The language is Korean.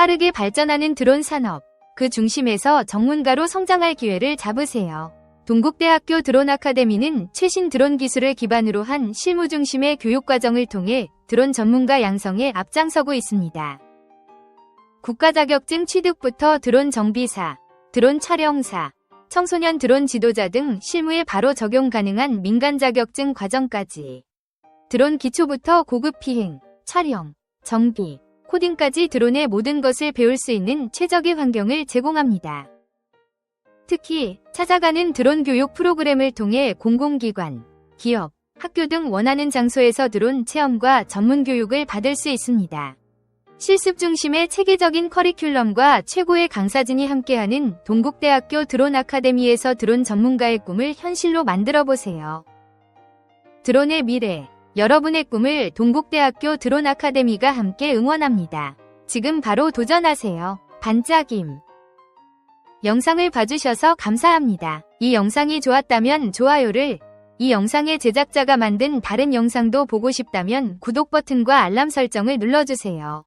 빠르게 발전하는 드론 산업, 그 중심에서 전문가로 성장할 기회를 잡으세요. 동국대학교 드론 아카데미는 최신 드론 기술을 기반으로 한 실무 중심의 교육 과정을 통해 드론 전문가 양성에 앞장서고 있습니다. 국가 자격증 취득부터 드론 정비사, 드론 촬영사, 청소년 드론 지도자 등 실무에 바로 적용 가능한 민간 자격증 과정까지 드론 기초부터 고급 피행, 촬영, 정비, 코딩까지 드론의 모든 것을 배울 수 있는 최적의 환경을 제공합니다. 특히 찾아가는 드론 교육 프로그램을 통해 공공기관, 기업, 학교 등 원하는 장소에서 드론 체험과 전문 교육을 받을 수 있습니다. 실습 중심의 체계적인 커리큘럼과 최고의 강사진이 함께하는 동국대학교 드론 아카데미에서 드론 전문가의 꿈을 현실로 만들어 보세요. 드론의 미래, 여러분의 꿈을 동국대학교 드론 아카데미가 함께 응원합니다. 지금 바로 도전하세요. 반짝임. 영상을 봐주셔서 감사합니다. 이 영상이 좋았다면 좋아요를, 이 영상의 제작자가 만든 다른 영상도 보고 싶다면 구독 버튼과 알람 설정을 눌러주세요.